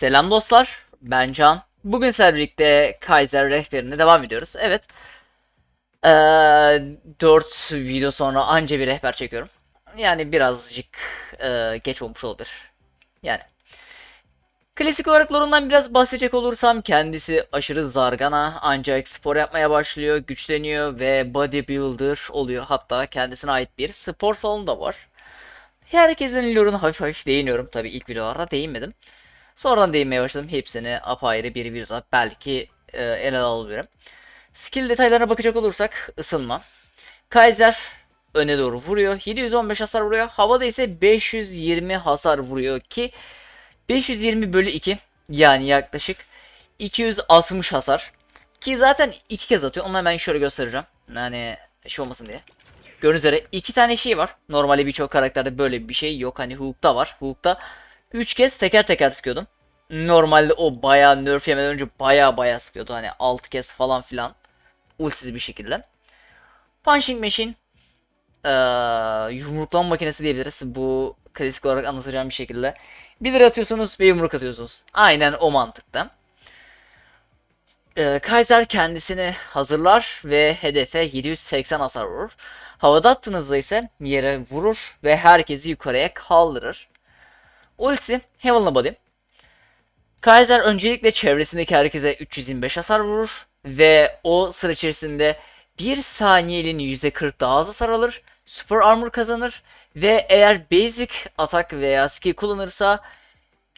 Selam dostlar, ben Can. Bugün sizlerle birlikte Kaiser rehberine devam ediyoruz. Evet, ee, 4 video sonra anca bir rehber çekiyorum. Yani birazcık ee, geç olmuş olabilir. Yani. Klasik olarak lorundan biraz bahsedecek olursam kendisi aşırı zargana ancak spor yapmaya başlıyor, güçleniyor ve bodybuilder oluyor. Hatta kendisine ait bir spor salonu da var. Herkesin loruna hafif hafif değiniyorum. Tabi ilk videolarda değinmedim. Sonradan değinmeye başladım. Hepsini apayrı bir bir belki e, ele alabilirim. Skill detaylarına bakacak olursak ısınma. Kaiser öne doğru vuruyor. 715 hasar vuruyor. Havada ise 520 hasar vuruyor ki 520 bölü 2 yani yaklaşık 260 hasar. Ki zaten iki kez atıyor. Onu hemen şöyle göstereceğim. Yani şey olmasın diye. Gördüğünüz üzere iki tane şey var. Normalde birçok karakterde böyle bir şey yok. Hani Hook'ta var. Hook'ta 3 kez teker teker sıkıyordum. Normalde o bayağı nerf yemeden önce bayağı bayağı sıkıyordu. Hani 6 kez falan filan. Ulsiz bir şekilde. Punching Machine ee, yumruklama makinesi diyebiliriz. Bu klasik olarak anlatacağım bir şekilde. 1 lira atıyorsunuz ve yumruk atıyorsunuz. Aynen o mantıkta. Ee, Kaiser kendisini hazırlar ve hedefe 780 hasar vurur. Havada attığınızda ise yere vurur ve herkesi yukarıya kaldırır. Ulti Heavenly Body. Kaiser öncelikle çevresindeki herkese 325 hasar vurur ve o sıra içerisinde 1 saniyenin %40 daha az hasar alır, Super Armor kazanır ve eğer Basic atak veya skill kullanırsa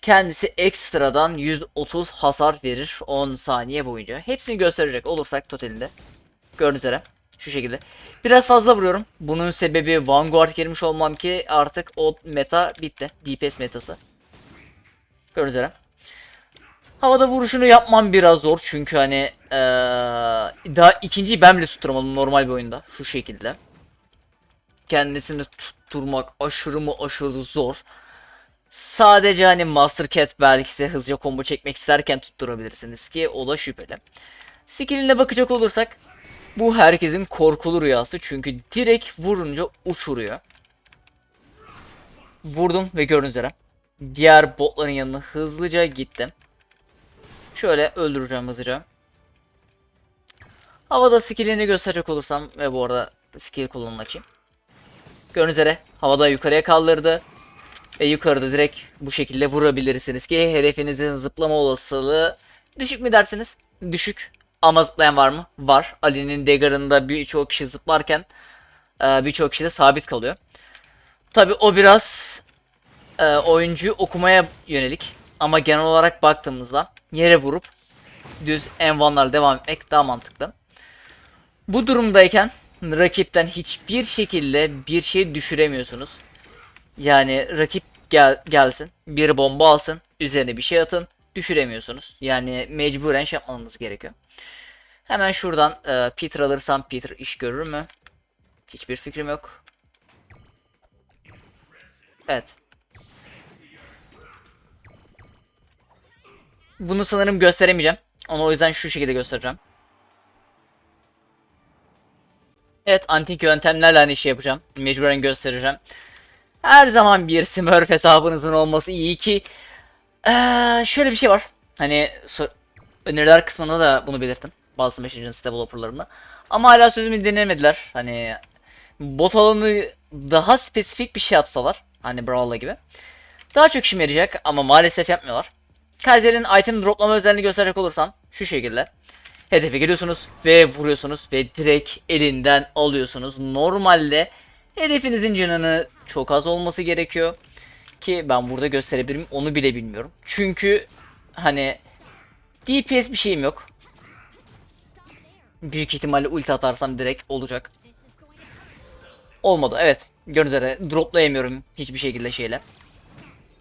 kendisi ekstradan 130 hasar verir 10 saniye boyunca. Hepsini gösterecek olursak totalinde. Gördüğünüz üzere. Şu şekilde. Biraz fazla vuruyorum. Bunun sebebi Vanguard girmiş olmam ki artık o meta bitti. DPS metası. Gördüğünüz üzere. Havada vuruşunu yapmam biraz zor çünkü hani ee, daha ikinciyi ben bile tutturamadım normal bir oyunda. Şu şekilde. Kendisini tutturmak aşırı mı aşırı zor. Sadece hani Master Cat belki size hızlıca combo çekmek isterken tutturabilirsiniz ki o da şüpheli. Skilline bakacak olursak bu herkesin korkulu rüyası çünkü direkt vurunca uçuruyor. Vurdum ve gördüğünüz üzere diğer botların yanına hızlıca gittim. Şöyle öldüreceğim hızlıca. Havada skillini gösterecek olursam ve bu arada skill kullanımını açayım. Gördüğünüz üzere havada yukarıya kaldırdı. Ve yukarıda direkt bu şekilde vurabilirsiniz ki hedefinizin zıplama olasılığı düşük mü dersiniz? Düşük. Ama zıplayan var mı? Var. Ali'nin dagger'ında birçok kişi zıplarken e, birçok kişi de sabit kalıyor. Tabi o biraz e, oyuncuyu okumaya yönelik. Ama genel olarak baktığımızda yere vurup düz envanlarla devam etmek daha mantıklı. Bu durumdayken rakipten hiçbir şekilde bir şey düşüremiyorsunuz. Yani rakip gel gelsin, bir bomba alsın, üzerine bir şey atın, düşüremiyorsunuz. Yani mecburen şey yapmanız gerekiyor. Hemen şuradan e, Peter alırsam Peter iş görür mü? Hiçbir fikrim yok. Evet. Bunu sanırım gösteremeyeceğim. Onu o yüzden şu şekilde göstereceğim. Evet antik yöntemlerle hani şey yapacağım. Mecburen göstereceğim. Her zaman bir Smurf hesabınızın olması iyi ki. Ee, şöyle bir şey var. Hani so öneriler kısmında da bunu belirttim. Bazı Smash Legends developerlarına. Ama hala sözümü dinlemediler. Hani bot alanı daha spesifik bir şey yapsalar. Hani Brawl'la gibi. Daha çok işime yarayacak ama maalesef yapmıyorlar. Kaiser'in item droplama özelliğini gösterecek olursam şu şekilde. Hedefe geliyorsunuz ve vuruyorsunuz ve direkt elinden alıyorsunuz. Normalde hedefinizin canını çok az olması gerekiyor. Ki ben burada gösterebilirim onu bile bilmiyorum. Çünkü hani DPS bir şeyim yok. Büyük ihtimalle ulti atarsam direkt olacak. Olmadı evet. Gördüğünüz üzere droplayamıyorum hiçbir şekilde şeyle.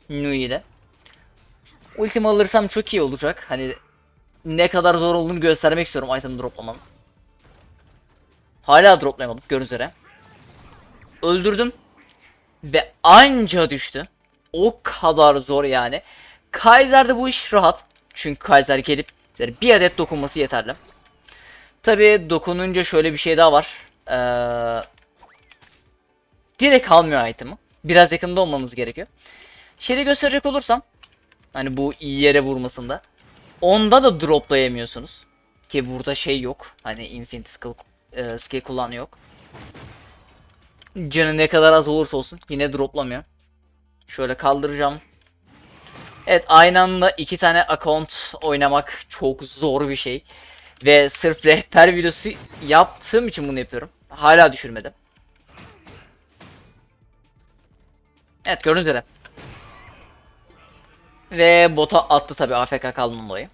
Nui. Ultimi alırsam çok iyi olacak. Hani ne kadar zor olduğunu göstermek istiyorum item droplamanın. Hala droplayamadım gördüğünüz üzere. Öldürdüm. Ve anca düştü. O kadar zor yani. Kaiser'de bu iş rahat. Çünkü Kaiser gelip bir adet dokunması yeterli. Tabi dokununca şöyle bir şey daha var. Ee, direkt almıyor item'ı. Biraz yakında olmanız gerekiyor. Şeyde gösterecek olursam. Hani bu iyi yere vurmasında. Onda da droplayamıyorsunuz. Ki burada şey yok. Hani infinite skill, e, skill kullanı yok. Canı ne kadar az olursa olsun yine droplamıyor. Şöyle kaldıracağım. Evet aynı anda iki tane account oynamak çok zor bir şey. Ve sırf rehber videosu yaptığım için bunu yapıyorum. Hala düşürmedim. Evet gördüğünüz üzere. Ve bota attı tabi AFK kalmanın dolayı.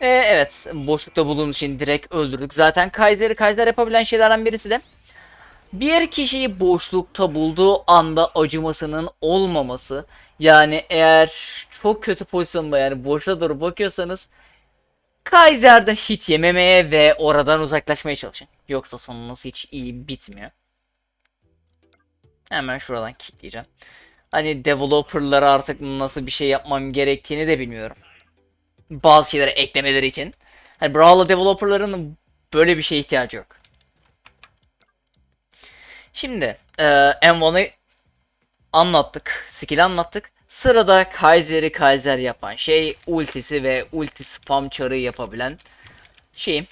Ee, evet boşlukta bulunduğumuz için direkt öldürdük. Zaten Kaiser'i Kaiser yapabilen şeylerden birisi de bir kişiyi boşlukta bulduğu anda acımasının olmaması. Yani eğer çok kötü pozisyonda yani boşa doğru bakıyorsanız Kaiser'den hit yememeye ve oradan uzaklaşmaya çalışın. Yoksa sonunuz hiç iyi bitmiyor. Hemen şuradan kilitleyeceğim. Hani developerlara artık nasıl bir şey yapmam gerektiğini de bilmiyorum. Bazı şeyleri eklemeleri için. Hani Brawl'la developerların böyle bir şeye ihtiyacı yok. Şimdi e, M1'ı anlattık. Skill anlattık. Sırada Kaiser'i Kaiser yapan şey ultisi ve ulti spam çarı yapabilen şeyim.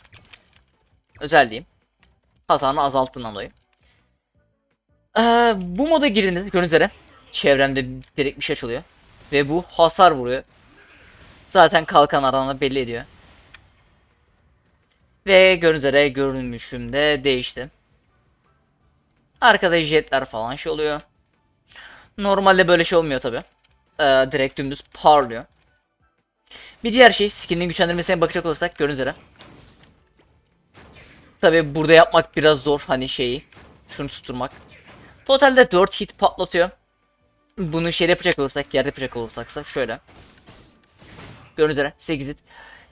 Özelliğim. Hasarını azalttığından dolayı. Ee, bu moda girince gördüğünüz üzere çevremde direkt bir şey açılıyor. Ve bu hasar vuruyor. Zaten kalkan aranı belli ediyor. Ve gördüğünüz üzere görünmüşüm de değişti. Arkada jetler falan şey oluyor. Normalde böyle şey olmuyor tabi. Ee, direkt dümdüz parlıyor. Bir diğer şey skill'in güçlendirmesine bakacak olursak gördüğünüz üzere. Tabi burada yapmak biraz zor hani şeyi. Şunu tutturmak. Totalde 4 hit patlatıyor. Bunu şey yapacak olursak, yerde yapacak olursak şöyle. Gördüğünüz üzere 8 hit.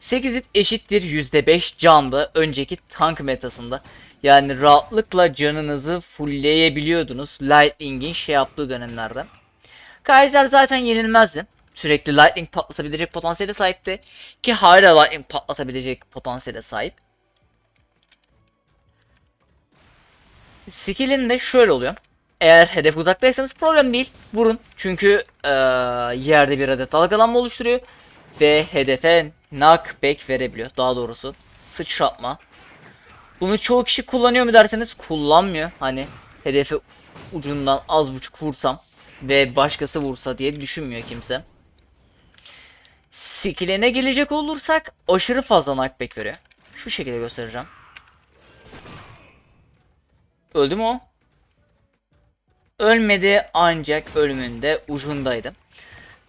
8 hit eşittir %5 canda önceki tank metasında. Yani rahatlıkla canınızı fullleyebiliyordunuz Lightning'in şey yaptığı dönemlerde. Kaiser zaten yenilmezdi. Sürekli Lightning patlatabilecek potansiyele sahipti. Ki hala Lightning patlatabilecek potansiyele sahip. Skill'in de şöyle oluyor. Eğer hedef uzaktaysanız problem değil. Vurun. Çünkü ee, yerde bir adet dalgalanma oluşturuyor. Ve hedefe knockback verebiliyor. Daha doğrusu sıçratma. Bunu çoğu kişi kullanıyor mu derseniz kullanmıyor. Hani hedefe ucundan az buçuk vursam ve başkası vursa diye düşünmüyor kimse. Skill'ine gelecek olursak aşırı fazla knockback veriyor. Şu şekilde göstereceğim. Öldü mü o? Ölmedi ancak ölümünde ucundaydı.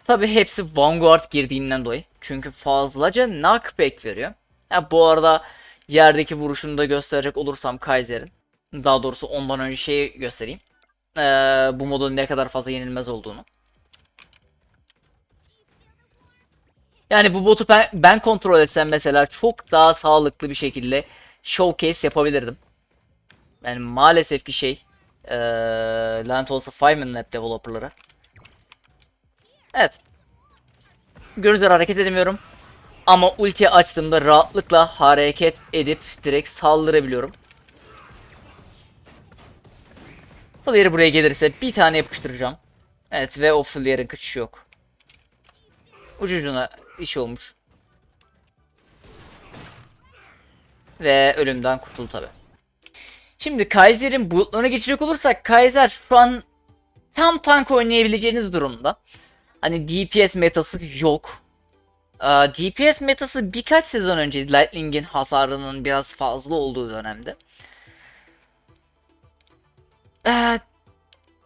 Tabi hepsi Vanguard girdiğinden dolayı. Çünkü fazlaca knockback veriyor. Ha, bu arada yerdeki vuruşunu da gösterecek olursam Kaiser'in. Daha doğrusu ondan önce şeyi göstereyim. Ee, bu modun ne kadar fazla yenilmez olduğunu. Yani bu botu ben, ben kontrol etsem mesela çok daha sağlıklı bir şekilde showcase yapabilirdim. Yani maalesef ki şey ee, lanet olsa Fireman Lab developerları. Evet. Gördüğünüz hareket edemiyorum. Ama ulti açtığımda rahatlıkla hareket edip direkt saldırabiliyorum. Flare buraya gelirse bir tane yapıştıracağım. Evet ve o Flare'ın kaçışı yok. Ucucuna iş olmuş. Ve ölümden kurtuldu tabi. Şimdi Kaiser'in bulutlarına geçecek olursak Kaiser şu an tam tank oynayabileceğiniz durumda. Hani DPS metası yok. Ee, DPS metası birkaç sezon önce Lightning'in hasarının biraz fazla olduğu dönemde. Ee,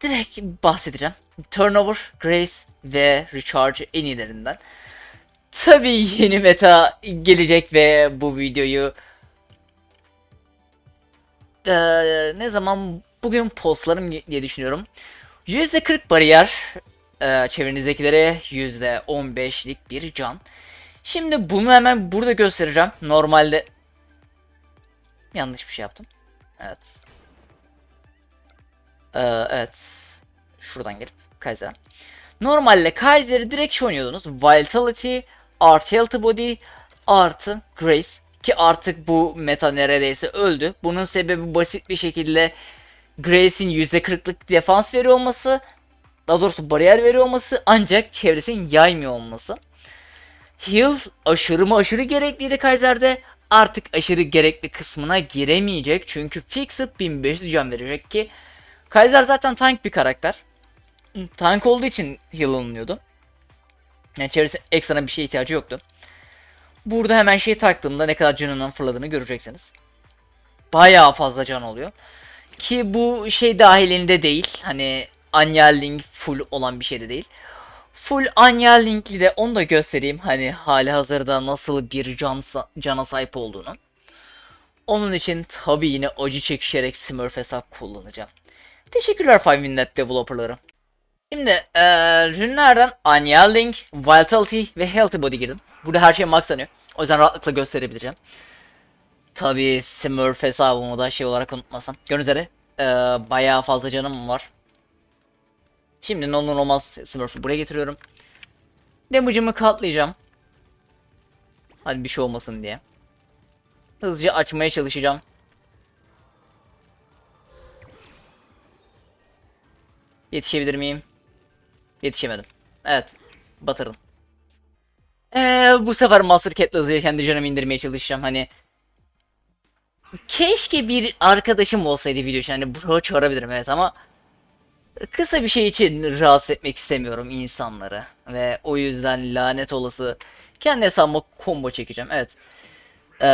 direkt bahsedeceğim. Turnover, Grace ve Recharge en iyilerinden. Tabii yeni meta gelecek ve bu videoyu ee, ne zaman bugün postlarım diye düşünüyorum. %40 bariyer e, çevrenizdekilere %15'lik bir can. Şimdi bunu hemen burada göstereceğim. Normalde yanlış bir şey yaptım. Evet. Ee, evet. Şuradan gelip Kaiser'a. Normalde Kaiser'i direkt şey oynuyordunuz. Vitality artı Health Body artı Grace. Ki artık bu meta neredeyse öldü. Bunun sebebi basit bir şekilde Grace'in %40'lık defans veriyor olması. Daha doğrusu bariyer veriyor olması ancak çevresinin yaymıyor olması. Heal aşırı mı aşırı gerekliydi Kaiser'de. Artık aşırı gerekli kısmına giremeyecek. Çünkü Fixed 1500 can verecek ki Kaiser zaten tank bir karakter. Tank olduğu için heal alınıyordu. Yani çevresinde ekstra bir şeye ihtiyacı yoktu. Burada hemen şey taktığımda ne kadar canının fırladığını göreceksiniz. Bayağı fazla can oluyor. Ki bu şey dahilinde değil. Hani Annihilating full olan bir şey de değil. Full Annihilating'li de onu da göstereyim. Hani hali hazırda nasıl bir can, cana sahip olduğunu. Onun için tabi yine acı çekişerek Smurf hesap kullanacağım. Teşekkürler 5minute developerları. Şimdi eee ürünlerden Annihilating, Vitality ve Healthy Body girdim. Burada her şey maxlanıyor. O yüzden rahatlıkla gösterebileceğim. Tabi Smurf hesabımı da şey olarak unutmasam. Gördüğünüz üzere eee bayağı fazla canım var. Şimdi ne olur olmaz Smurf'ü buraya getiriyorum. Damage'ımı katlayacağım. Hadi bir şey olmasın diye. Hızlıca açmaya çalışacağım. Yetişebilir miyim? Yetişemedim. Evet. Batırdım. Ee, bu sefer Master Cat'le hızlıca kendi canımı indirmeye çalışacağım. Hani Keşke bir arkadaşım olsaydı video için. Hani bro çağırabilirim evet ama kısa bir şey için rahatsız etmek istemiyorum insanları. Ve o yüzden lanet olası kendi hesabıma combo çekeceğim. Evet. Ee,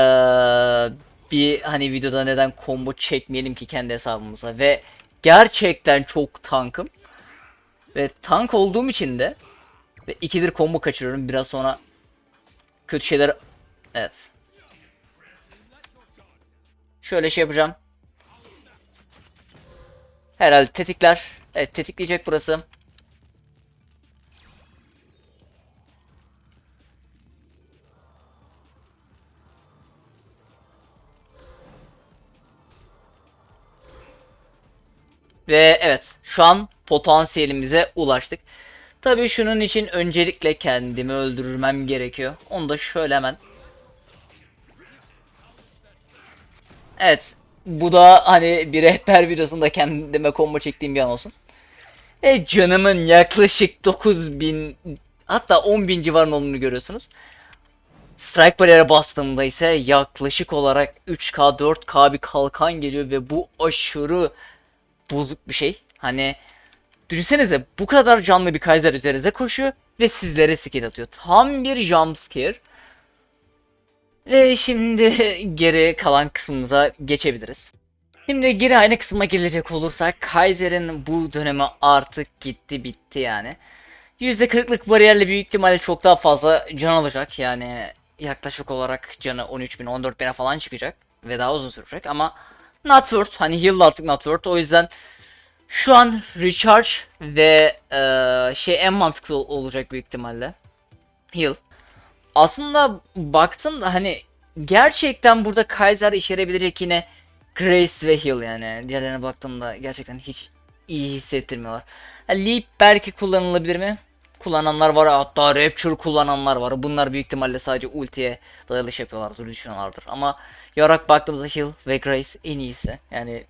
bir hani videoda neden combo çekmeyelim ki kendi hesabımıza ve gerçekten çok tankım. Ve tank olduğum için de ve ikidir combo kaçırıyorum. Biraz sonra kötü şeyler evet. Şöyle şey yapacağım. Herhalde tetikler. Evet tetikleyecek burası. Ve evet şu an potansiyelimize ulaştık. Tabii şunun için öncelikle kendimi öldürmem gerekiyor. Onu da şöyle hemen. Evet bu da hani bir rehber videosunda kendime combo çektiğim bir an olsun. E canımın yaklaşık 9000 hatta 10.000 civarında olduğunu görüyorsunuz. Strike bariyere bastığımda ise yaklaşık olarak 3K 4K bir kalkan geliyor ve bu aşırı bozuk bir şey. Hani düşünsenize bu kadar canlı bir Kaiser üzerinize koşuyor ve sizlere skill atıyor. Tam bir jumpscare. Ve şimdi geri kalan kısmımıza geçebiliriz. Şimdi geri aynı kısma gelecek olursak Kaiser'in bu dönemi artık gitti bitti yani. %40'lık bariyerle büyük ihtimalle çok daha fazla can alacak. Yani yaklaşık olarak canı 13.000 14.000'e falan çıkacak. Ve daha uzun sürecek ama not worth hani heal artık not worth. O yüzden şu an recharge ve e, şey en mantıklı ol- olacak büyük ihtimalle. Heal aslında baktım da hani gerçekten burada Kaiser işe yarayabilecek yine Grace ve Heal yani. Diğerlerine baktığımda gerçekten hiç iyi hissettirmiyorlar. Leap belki kullanılabilir mi? Kullananlar var hatta Rapture kullananlar var. Bunlar büyük ihtimalle sadece ultiye dayanış yapıyorlardır, düşünüyorlardır. Ama yarak baktığımızda Heal ve Grace en iyisi. Yani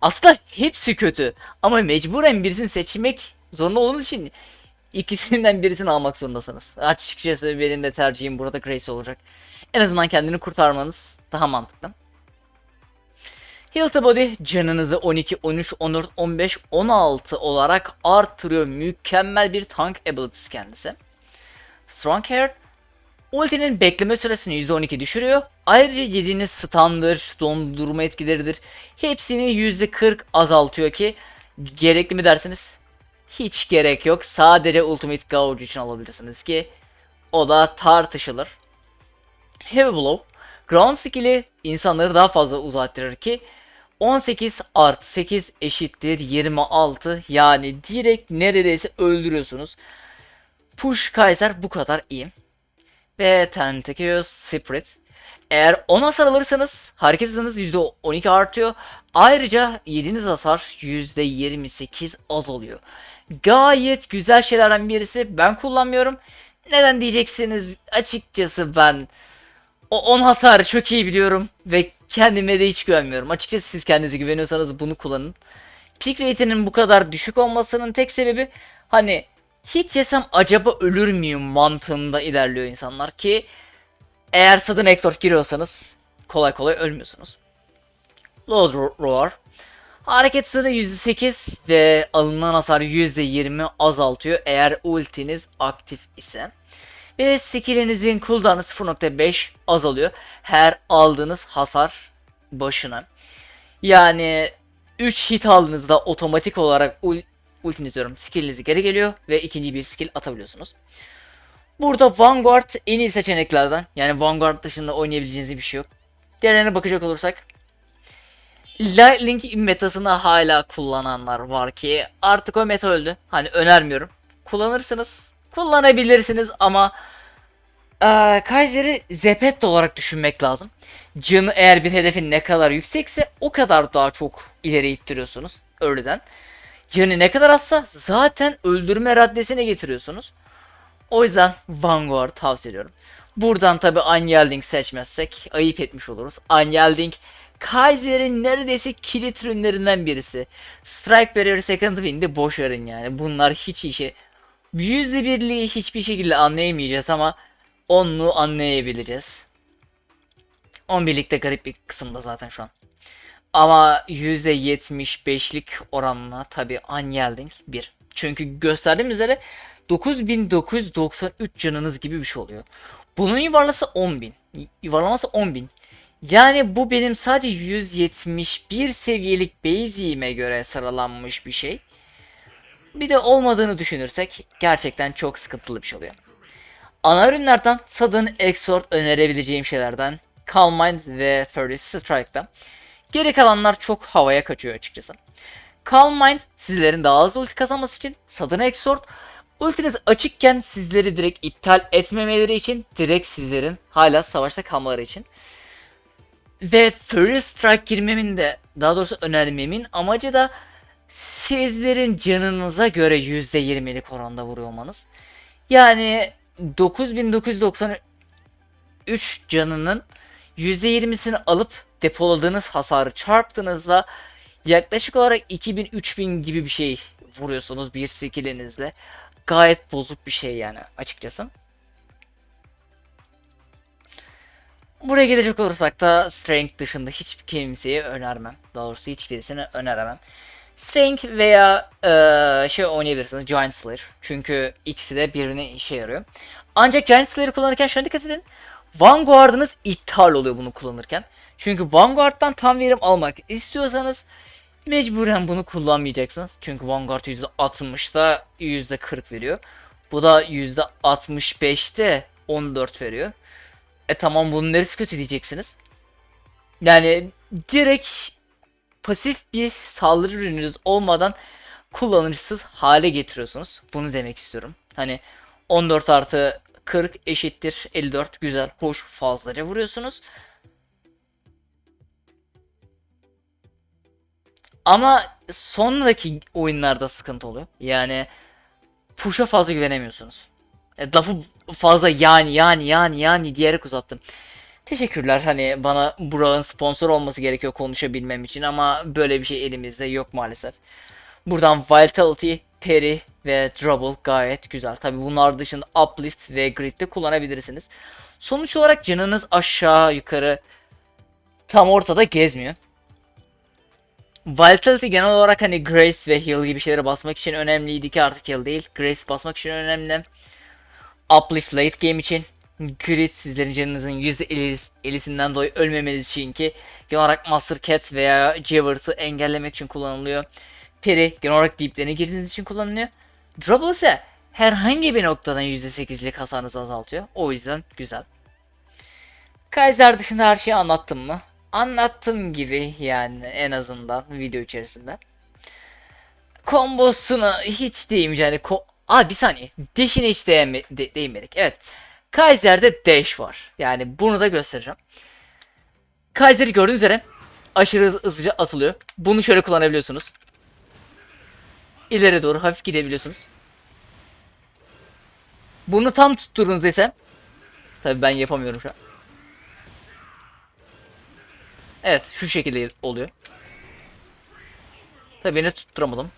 aslında hepsi kötü. Ama mecburen birisini seçmek zorunda olduğunuz için İkisinden birisini almak zorundasınız. Açıkçası benim de tercihim burada Grace olacak. En azından kendini kurtarmanız daha mantıklı. Heal to Body canınızı 12, 13, 14, 15, 16 olarak artırıyor. Mükemmel bir tank abilities kendisi. Strong Hair Ultinin bekleme süresini %12 düşürüyor. Ayrıca yediğiniz stun'dır, dondurma etkileridir. Hepsini %40 azaltıyor ki gerekli mi dersiniz? hiç gerek yok. Sadece Ultimate Gouge için alabilirsiniz ki o da tartışılır. Heavy Blow Ground skill'i insanları daha fazla uzattırır ki 18 artı 8 eşittir 26 yani direkt neredeyse öldürüyorsunuz. Push Kaiser bu kadar iyi. Ve Tentacious Spirit. Eğer 10 hasar alırsanız hareket hızınız %12 artıyor. Ayrıca yediğiniz hasar %28 azalıyor. Gayet güzel şeylerden birisi. Ben kullanmıyorum. Neden diyeceksiniz? Açıkçası ben O 10 hasarı çok iyi biliyorum ve kendime de hiç güvenmiyorum. Açıkçası siz kendinize güveniyorsanız bunu kullanın. Peak rate'inin bu kadar düşük olmasının tek sebebi hani hit yesem acaba ölür müyüm mantığında ilerliyor insanlar ki eğer Sudden Exort giriyorsanız kolay kolay ölmüyorsunuz. Load ro- Roar Hareket hızını %8 ve alınan hasarı %20 azaltıyor eğer ultiniz aktif ise. Ve skillinizin cooldown'ı 0.5 azalıyor her aldığınız hasar başına. Yani 3 hit aldığınızda otomatik olarak ul ultiniz diyorum skilliniz geri geliyor ve ikinci bir skill atabiliyorsunuz. Burada Vanguard en iyi seçeneklerden. Yani Vanguard dışında oynayabileceğiniz bir şey yok. Diğerlerine bakacak olursak Lightning metasını hala kullananlar var ki artık o meta öldü. Hani önermiyorum. Kullanırsınız. Kullanabilirsiniz ama eee Kaiser'i Zepet olarak düşünmek lazım. Canı eğer bir hedefin ne kadar yüksekse o kadar daha çok ileri ittiriyorsunuz öğleden. Canı ne kadar azsa zaten öldürme raddesine getiriyorsunuz. O yüzden Vanguard tavsiye ediyorum. Buradan tabi Anyelding seçmezsek ayıp etmiş oluruz. Anyelding Kaiser'in neredeyse kilit ürünlerinden birisi. Strike Barrier Second Wind'i boş verin yani. Bunlar hiç işi. Yüzde birliği hiçbir şekilde anlayamayacağız ama onluğu anlayabileceğiz. 11'likte garip bir kısımda zaten şu an. Ama %75'lik oranla tabi Anyelding 1. Çünkü gösterdiğim üzere 9993 canınız gibi bir şey oluyor. Bunun yuvarlası 10.000. Yuvarlaması 10.000. Yani bu benim sadece 171 seviyelik base'ime göre sıralanmış bir şey. Bir de olmadığını düşünürsek gerçekten çok sıkıntılı bir şey oluyor. Ana ürünlerden Sudden Exort önerebileceğim şeylerden Calm Mind ve Furious Strike'da. Geri kalanlar çok havaya kaçıyor açıkçası. Calm Mind sizlerin daha hızlı ulti kazanması için Sudden Exort ultiniz açıkken sizleri direkt iptal etmemeleri için direkt sizlerin hala savaşta kalmaları için. Ve Furious Strike girmemin de daha doğrusu önermemin amacı da sizlerin canınıza göre %20'lik oranda vuruyor olmanız. Yani 9993 canının %20'sini alıp depoladığınız hasarı çarptığınızda yaklaşık olarak 2000-3000 gibi bir şey vuruyorsunuz bir skillinizle. Gayet bozuk bir şey yani açıkçası. Buraya gelecek olursak da Strength dışında hiçbir kimseyi önermem. Doğrusu hiçbirisini öneremem. Strength veya eee, şey oynayabilirsiniz Giant Slayer. Çünkü ikisi de birbirine işe yarıyor. Ancak Giant Slayer'ı kullanırken şuna dikkat edin. Vanguard'ınız iptal oluyor bunu kullanırken. Çünkü Vanguard'dan tam verim almak istiyorsanız mecburen bunu kullanmayacaksınız. Çünkü Vanguard %60'da %40 veriyor. Bu da %65'te 14 veriyor. E tamam bunun neresi kötü diyeceksiniz. Yani direkt pasif bir saldırı ürününüz olmadan kullanışsız hale getiriyorsunuz. Bunu demek istiyorum. Hani 14 artı 40 eşittir 54 güzel hoş fazlaca vuruyorsunuz. Ama sonraki oyunlarda sıkıntı oluyor. Yani push'a fazla güvenemiyorsunuz. E, lafı fazla yani yani yani yani diyerek uzattım. Teşekkürler hani bana Burak'ın sponsor olması gerekiyor konuşabilmem için ama böyle bir şey elimizde yok maalesef. Buradan Vitality, Peri ve Trouble gayet güzel. Tabi bunlar dışında Uplift ve Grid'de kullanabilirsiniz. Sonuç olarak canınız aşağı yukarı tam ortada gezmiyor. Vitality genel olarak hani Grace ve Heal gibi şeylere basmak için önemliydi ki artık Heal değil. Grace basmak için önemli. Uplift late game için. Grid sizlerin canınızın %50'sinden dolayı ölmemeniz için ki genel olarak Master Cat veya Javert'ı engellemek için kullanılıyor. Peri genel olarak deeplerine girdiğiniz için kullanılıyor. Trouble ise herhangi bir noktadan %8'lik hasarınızı azaltıyor. O yüzden güzel. Kaiser dışında her şeyi anlattım mı? Anlattım gibi yani en azından video içerisinde. Kombosuna hiç değmeyeceğim. Yani ko Aa bir saniye. Dash'ine hiç değinme de değinmedik. Evet. Kaiser'de dash var. Yani bunu da göstereceğim. Kaiser'i gördüğünüz üzere aşırı hız- hızlıca atılıyor. Bunu şöyle kullanabiliyorsunuz. İleri doğru hafif gidebiliyorsunuz. Bunu tam tutturduğunuzda ise tabi ben yapamıyorum şu an. Evet şu şekilde oluyor. Tabii beni tutturamadım.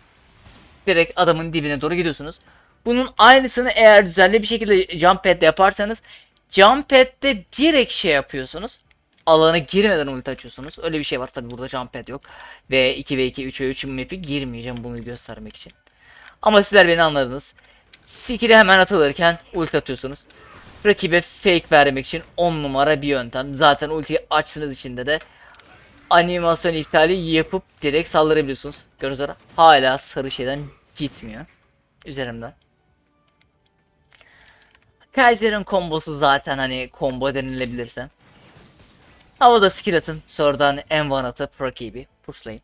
Direkt adamın dibine doğru gidiyorsunuz. Bunun aynısını eğer düzenli bir şekilde jump pad'de yaparsanız jump pad'de direkt şey yapıyorsunuz. Alana girmeden ulti açıyorsunuz. Öyle bir şey var tabi burada jump pad yok. Ve 2 ve 2 3 ve 3 map'i girmeyeceğim bunu göstermek için. Ama sizler beni anladınız. Skill'i hemen atılırken ulti atıyorsunuz. Rakibe fake vermek için 10 numara bir yöntem. Zaten ultiyi açtığınız içinde de animasyon iptali yapıp direkt saldırabiliyorsunuz. Gördüğünüz üzere hala sarı şeyden gitmiyor. Üzerimden. Kaiser'in kombosu zaten hani combo denilebilirse. Havada skill atın. Sonradan M1 atıp rakibi pushlayın.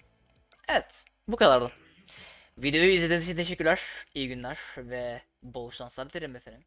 Evet. Bu kadardı. Videoyu izlediğiniz için teşekkürler. İyi günler ve bol şanslar dilerim efendim.